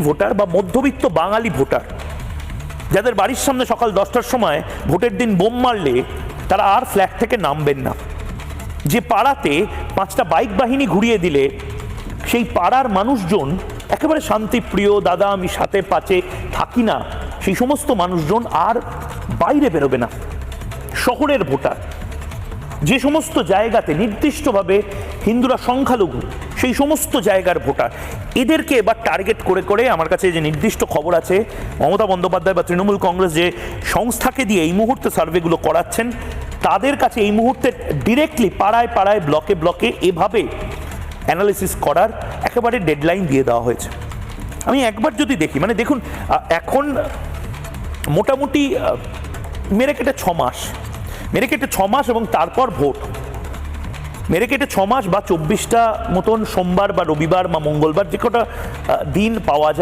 Voter বা মধ্যবিত্ত বাঙালি voter. যাদের বাড়ির সামনে সকাল দশটার সময় ভোটের দিন বোম মারলে তারা আর ফ্ল্যাট থেকে নামবেন না। যে পাড়াতে পাঁচটা বাইক বাহিনী ঘুরিয়ে দিলে, সেই পাড়ার মানুষজন একেবারে শান্তিপ্রিয়, দাদা আমি সাথে পাচে থাকি না, সেই সমস্ত মানুষজন আর বাইরে বেরোবে না। শহরের ভোটার যে সমস্ত জায়গাতে নির্দিষ্টভাবে হিন্দুরা সংখ্যালঘু, সেই সমস্ত জায়গার ভোটার, এদেরকে এবার টার্গেট করে করে আমার কাছে যে নির্দিষ্ট খবর আছে, মমতা বন্দ্যোপাধ্যায় বা তৃণমূল কংগ্রেস যে সংস্থাকে দিয়ে এই মুহূর্তে সার্ভেগুলো করাচ্ছেন, তাদের কাছে এই মুহূর্তে ডিরেক্টলি পাড়ায় পাড়ায় ব্লকে ব্লকে এভাবে অ্যানালিসিস করার একেবারে ডেডলাইন দিয়ে দেওয়া হয়েছে। আমি একবার যদি দেখি মানে দেখুন এখন মোটামুটি মেরে কেটে ছ মাস। মেরে কেটে ছ মাস এবং তারপর ভোট। মেরে কেটে ছ মাস বা চব্বিশটা মতন সোমবার বা রবিবার বা মঙ্গলবার যে কটা দিন পাওয়া যায়।